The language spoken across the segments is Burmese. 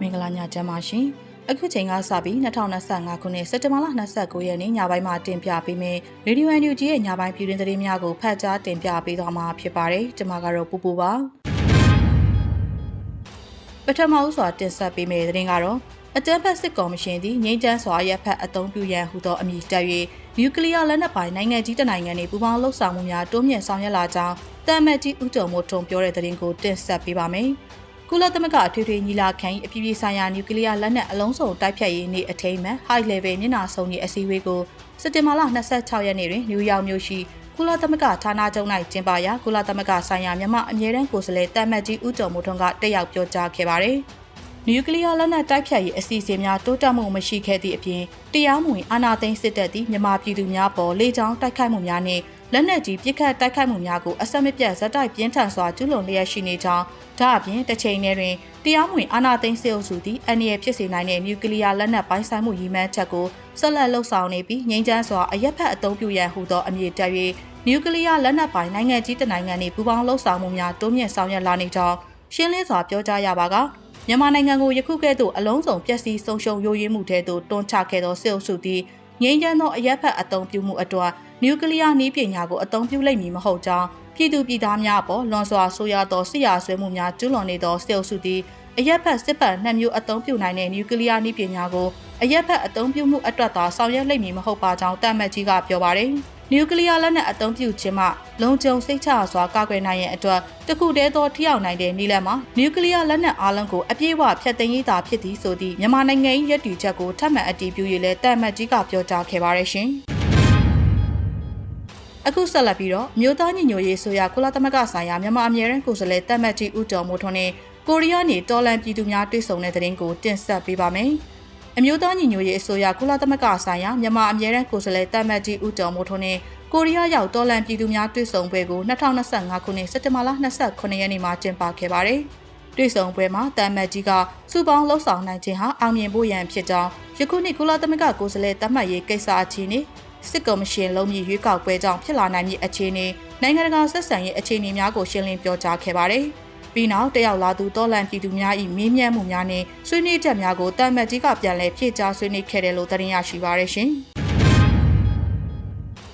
မင်္ဂလာညချမ်းပါရှင်အခုချိန်ကစပြီး2025ခုနှစ်စက်တင်ဘာလ29ရက်နေ့ညပိုင်းမှာတင်ပြပေးမယ်ရေဒီယိုအန်ယူဂျီရဲ့ညပိုင်းပြည်တွင်သတင်းများကိုဖတ်ကြားတင်ပြပေးသွားမှာဖြစ်ပါတယ်ကျွန်မကတော့ပူပူပါပထမဦးစွာတင်ဆက်ပေးမယ့်သတင်းကတော့အကြံဖက်စစ်ကော်မရှင်သည်ငြိမ်းချမ်းစွာရပ်ဖက်အုံပြုရန်ဟူသောအမည်တပ်၍နျူကလ িয়ার လက်နက်ပိုင်နိုင်ငံကြီးတစ်နိုင်ငံနှင့်ပူးပေါင်းလှုပ်ဆောင်မှုများတိုးမြင့်ဆောင်ရွက်လာကြောင်းတမ်မတ်ကြီးဦးကျော်မိုးထွန်းပြောတဲ့သတင်းကိုတင်ဆက်ပေးပါမယ်။ ကုလသမဂ္ဂအထွေထွေညီလာခံ၏အပြည်ပြည်ဆိုင်ရာနျူကလ িয়ার လက်နက်အလုံးစုံတိုက်ဖြတ်ရေးနေ့အထိမ်းအမှတ် High Level မျက်နှာစုံ၏အစည်းအဝေးကိုစက်တင်ဘာလ26ရက်နေ့တွင်နယူးယောက်မြို့ရှိကုလသမဂ္ဂဌာနချုပ်၌ကျင်းပရာကုလသမဂ္ဂဆိုင်ရာမြန်မာအမြဲတမ်းကိုယ်စားလှယ်တမ်မတ်ကြီးဦးကျော်မိုးထွန်းကတက်ရောက်ပြောကြားခဲ့ပါတယ်။နျူကလ িয়ার လက်နက်တိုက်ဖြတ်ရေးအစီအစဉ်များတိုးတက်မှုမရှိခဲ့သည့်အပြင်တရားမဝင်အာဏာသိမ်းစစ်တပ်သည်မြန်မာပြည်သူများပေါ်လေကြောင်းတိုက်ခိုက်မှုများနှင့် လက်နက်ကြီးပစ်ခတ်တိုက်ခိုက်မှုများကိုအဆက်မပြတ်ဇက်တိုက်ပြင်းထန်စွာကျူးလွန်လျက်ရှိနေကြောင်းဒါအပြင်တစ်ချိန်တည်းတွင်တရားမဝင်အာဏာသိမ်းစစ်အုပ်စုသည်အန္တရာယ်ဖြစ်စေနိုင်တဲ့နျူကလ িয়ার လက်နက်ပိုင်းဆိုင်မှုရည်မှန်းချက်ကိုဆက်လက်လှုပ်ဆောင်နေပြီးငြိမ်းချမ်းစွာအရက်ဖက်အုံပြုရန်ဟူသောအမည်တပ်၍နျူကလ িয়ার လက်နက်ပိုင်းနိုင်ငံကြီးတစ်နိုင်ငံနှင့်ပူးပေါင်းလှုပ်ဆောင်မှုများတိုးမြင့်ဆောင်ရွက်လာနေကြောင်းရှင်းလင်းစွာပြောကြားရပါကမြန်မာနိုင်ငံကိုယခုကဲ့သို့အလုံးစုံပျက်စီးဆုံးရှုံးယိုယွင်းမှုထဲသို့တွန်းချခဲ့သောစစ်အုပ်စုသည်ငြိမ်းချမ်းသောအရက်ဖက်အုံပြုမှုအတွက် နျူကလ িয়ার နည်းပညာကိုအုံပြုလိမ့်မည်မဟုတ်ကြောင်းပြည်သူပြည်သားများအပေါ်လွန်စွာဆိုးရွားသောစစ်ရာဆွဲမှုများကျူးလွန်နေသောစစ်အုပ်စုသည်အရက်ဖက်စစ်ပတ်နှစ်မျိုးအုံပြုနိုင်တဲ့နျူကလ িয়ার နည်းပညာကိုအရက်ဖက်အုံပြုမှုအတွက်သာဆောင်ရွက်လိမ့်မည်မဟုတ်ပါကြောင်းတမတ်ကြီးကပြောပါတယ်။နျူကလ িয়ারလက်နက်အသုံးပြုခြင်းမှလုံခြုံစိတ်ချစွာကာကွယ်နိုင်ရန်အတွက်တခုတည်းသောထိရောက်နိုင်တဲ့နည်းလမ်းမှာနျူကလ িয়ারလက်နက်အားလုံးကိုအပြည့်အဝဖျက်သိမ်းရေးသာဖြစ်သည်ဆိုသည့်မြန်မာနိုင်ငံ၏ရည်တည်ချက်ကိုထပ်မံအတည်ပြုရေးလဲတာမတ်ကြီးကပြောကြားခဲ့ပါရရှင်။ အခုဆက်လက်ပြီးတော့မြို့သားညီညွတ်ရေးဆိုရကုလသမဂ္ဂဆိုင်ရာမြန်မာအမြဲတမ်းကိုယ်စားလှယ်တပ်မတ်ကြီးဦးကျော်မိုးထွန်းနဲ့ကိုရီးယားနေတော်လန်ပြည်သူများတွေ့ဆုံတဲ့တဲ့ရင်ကိုတင်ဆက်ပေးပါမယ်။အမျိုးသားညီညွတ်ရေးအစိုးရကုလသမဂ္ဂဆိုင်ရာမြန်မာအမြဲတမ်းကိုယ်စားလှယ်တပ်မတ်ကြီးဦးကျော်မိုးထွန်းနဲ့ကိုရီးယားရောက်တော်လန်ပြည်သူများတွေ့ဆုံပွဲကို2025ခုနှစ်စက်တင်ဘာလ29ရက်နေ့မှာကျင်းပခဲ့ပါတယ်။တွေ့ဆုံပွဲမှာတမ်မတ်ကြီးကစုပေါင်းလှုပ်ဆောင်နိုင်ခြင်းဟာအောင်မြင်ဖို့ရန်ဖြစ်ကြောင်းယခုနှစ်ကုလသမဂ္ဂကိုယ်စားလှယ်တမတ်ရေးကိစ္စအခြေအနေ စစ်ကော်မရှင်လုံးမြရွေးကောက်ပွဲကြောင့်ဖြစ်လာနိုင်မည့်အခြေအနေနိုင်ငံတကာဆက်ဆံရေးအခြေအနေများကိုရှင်းလင်းပြောကြားခဲ့ပါတယ်။ပြီးနောက်တက်ရောက်လာသူတော်လန်ပြည်သူများ၏မေးမြန်းမှုများနဲ့ဆွေးနွေးချက်များကိုတမ်မတ်ကြီးကပြန်လည်ဖြည့်ကြားဆွေးနွေးခဲ့တယ်လို့သတင်းရရှိပါရရှင်။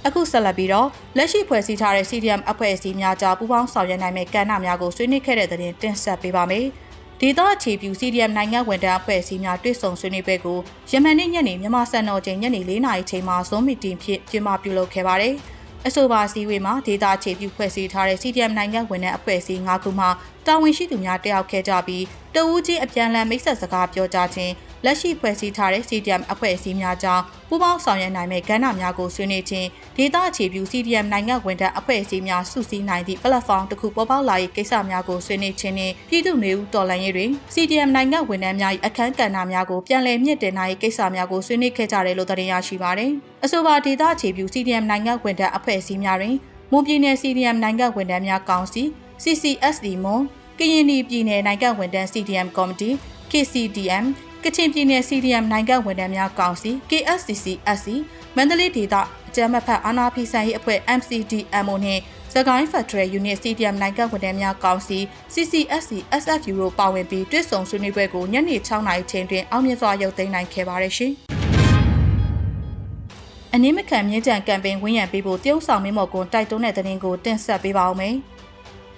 အခုဆက်လက်ပြီးတော့လက်ရှိဖွဲ့စည်းထားတဲ့ CDM အဖွဲ့အစည်းများကြားပူးပေါင်းဆောင်ရွက်နိုင်မယ့်ကဏ္ဍများကိုဆွေးနွေးခဲ့တဲ့သတင်းတင်ဆက်ပေးပါမယ်။ ဒေသအခြေပြု CDM နိုင်ငံဝန်ထမ်းအဖွဲ့အစည်းများတွေ့ဆုံဆွေးနွေးပွဲကိုယမန်နေ့ညနေမြန်မာစံတော်ချိန်ညနေ၄နာရီချိန်မှာ Zoom meeting ဖြင့်ကျင်းပပြုလုပ်ခဲ့ပါတယ်။အဆိုပါစည်းဝေးမှာဒေတာအခြေပြုဖွဲ့စည်းထားတဲ့ CDM နိုင်ငံဝန်ထမ်းအဖွဲ့အစည်း၅ခုမှတာဝန်ရှိသူများတက်ရောက်ခဲ့ကြပြီးတဦးချင်းအပြန်အလှန်မိတ်ဆက်စကားပြောကြားခြင်း လက်ရှိဖွဲ့စည်းထားတဲ့ CDM အဖွဲ့အစည်းများကြောင့်ပူးပေါင်းဆောင်ရွက်နိုင်မယ့်ကဏ္ဍများကိုဆွေးနွေးခြင်းဒေသအခြေပြု CDM နိုင်ငံဝန်ထမ်းအဖွဲ့အစည်းများစုစည်းနိုင်သည့် platform တစ်ခုပေါ်ပေါက်လာရေးကိစ္စများကိုဆွေးနွေးခြင်းနှင့်ပြည်သူ့နေဦးတော်လှန်ရေးတွင် CDM နိုင်ငံဝန်ထမ်းများ၏အခမ်းကဏ္ဍများကိုပြန်လည်မြင့်တင်နိုင်ရေးကိစ္စများကိုဆွေးနွေးခဲ့ကြတယ်လို့သတင်းရရှိပါသည်။အဆိုပါဒေသအခြေပြု CDM နိုင်ငံဝန်ထမ်းအဖွဲ့အစည်းများတွင်မွန်ပြည်နယ် CDM နိုင်ငံဝန်ထမ်းများကောင်စီ CCSD မွန်ကရင်ပြည်နယ်နိုင်ငံဝန်ထမ်း CDM ကော်မတီ KCDM ကချင်ပြည်နယ် CDM နိုင်ငံဝန်ထမ်းများကောင်စီ KSCC SC မန္တလေးဒေသအကြမ်းဖက်အာဏာဖီဆန်ရေးအဖွဲ့ MCDMO နှင့်စကိုင်းဖက်ထရယ်ယူနစ် CDM နိုင်ငံဝန်ထမ်းများကောင်စီ CCSC SFU တို့ပါဝင်ပြီးတွဲဆုံဆွေးနွေးပွဲကိုညနေ6နာရီချိန်တွင်အောင်မြင်စွာရုပ်သိမ်းနိုင်ခဲ့ပါတယ်ရှင်။အနည်းမခံမြင့်ကြံကမ်ပိန်းဝင်းရံပေးဖို့တရုတ်ဆောင်မင်းမော်ကွန်တိုက်တွန်းတဲ့တဲ့တင်ကိုတင်ဆက်ပေးပါဦးမယ်။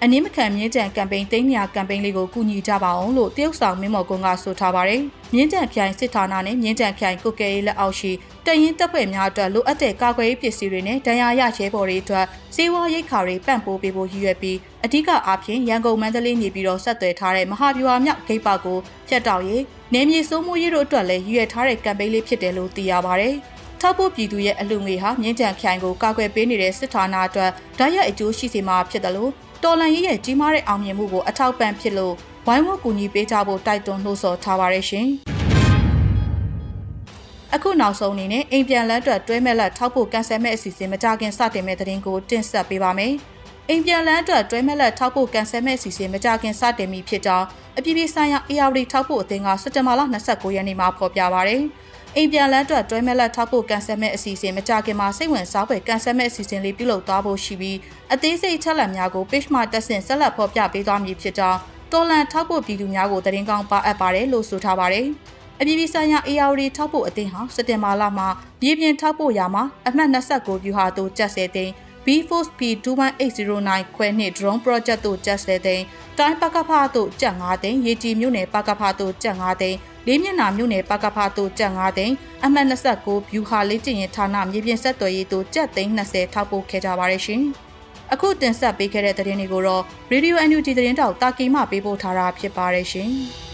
အနည်းမခံမြင်းကြံကမ်ပိန်းတိန်းမြာကမ်ပိန်းလေးကိုကူညီကြပါအောင်လို့တရုတ်ဆောင်မင်းမော်ကွန်ကဆိုထားပါတယ်။မြင်းကြံဖြိုင်စစ်ဌာနနဲ့မြင်းကြံဖြိုင်ကုတ်ကဲရေးလက်အောက်ရှိတရင်တပ်ဖွဲ့များအတွက်လိုအပ်တဲ့ကာကွယ်ရေးပစ္စည်းတွေနဲ့ဒဏ်ရာရရဲဘော်တွေအတွက်စေဝါရိတ်ခါတွေပံ့ပိုးပေးဖို့ရည်ရွယ်ပြီးအဓိကအားဖြင့်ရန်ကုန်မန္တလေးနေပြီးတော့ဆက်သွယ်ထားတဲ့မဟာဗျူဟာမြောက်ဂိတ်ပါကိုဖျက်တောက်ရေးနေမြေစိုးမိုးရေးတို့အတွက်လည်းရည်ရွယ်ထားတဲ့ကမ်ပိန်းလေးဖြစ်တယ်လို့သိရပါတယ်။ထောက်ဖို့ပြည်သူရဲ့အလူငွေဟာမြင်းကြံခိုင်ကိုကာကွယ်ပေးနေတဲ့စစ်ဌာနအတွက်ဓာတ်ရိုက်အကျိုးရှိစေမှာဖြစ်တယ်လို့ တော်လန်ရေးရဲ့ကြီးမားတဲ့အောင်မြင်မှုကိုအထောက်ပံ့ဖြစ်လို့ဝိုင်းဝန်းကူညီပေးကြဖို့တိုက်တွန်းနှိုးဆော်ထားပါရရှင်။အခုနောက်ဆုံးအနေနဲ့အိမ်ပြန်လန်းအတွက်တွဲမဲ့လက်ထောက်ဖို့ကန်ဆယ်မဲ့အစီအစဉ်မကြခင်စတင်မဲ့သတင်းကိုတင်ဆက်ပေးပါမယ်။အိမ်ပြန်လန်းအတွက်တွဲမဲ့လက်ထောက်ဖို့ကန်ဆယ်မဲ့အစီအစဉ်မကြခင်စတင်ပြီဖြစ်ကြောင်းအပြည်ပြည်ဆိုင်ရာ ARD ထောက်ဖို့အသင်းကစက်တင်ဘာလ29ရက်နေ့မှာဖော်ပြပါရယ်။ အိမ်ပြန်လန်းအတွက်တွဲမဲ့လက်ထောက်ဖို့ကန်ဆယ်မဲ့အစီအစဉ်မကြခင်မှာစိတ်ဝင်စားဖွယ်ကန်ဆယ်မဲ့အစီအစဉ်လေးပြုလုပ်သွားဖို့ရှိပြီးအသေးစိတ်ချက်လက်များကို page မှာတက်ဆင့်ဆက်လက်ဖော်ပြပေးသွားမည်ဖြစ်ကြောင်းတော်လန်ထောက်ပို့ပြည်သူများကိုတရင်ကောင်းပါအပ်ပါတယ်လို့ဆိုထားပါတယ်။အပြည်ပြည်ဆိုင်ရာ ARD ထောက်ပို့အသင်းဟာစက်တင်ဘာလမှာပြည်ပြင်ထောက်ပို့ရာမှာအမှတ်29ဗျူဟာသို့ကျက်ဆဲသိန်း B-Force P21809 ခွဲနှစ် drone project တို့ကျက်ဆဲသိန်းတိုင်းပကဖားတို့ကျပ်9သိန်းရေကြီးမြို့နယ်ပကဖားတို့ကျပ်9သိန်း လေးမျက်နှာမြို့နယ်ပကဖားတို့ကျပ်9သိန်းအမှတ်29ဗျူဟာလေးကျင်ရင်ဌာနမြေပြင်ဆက်သွယ်ရေးတို့ကျပ်သိန်း20ထောက်ပို့ခဲ့ကြပါတယ်ရှင်။အခုတင်ဆက်ပေးခဲ့တဲ့သတင်းတွေကိုတော့ Radio NUG သတင်းတောက်တာကီမှပေးပို့ထားတာဖြစ်ပါတယ်ရှင်။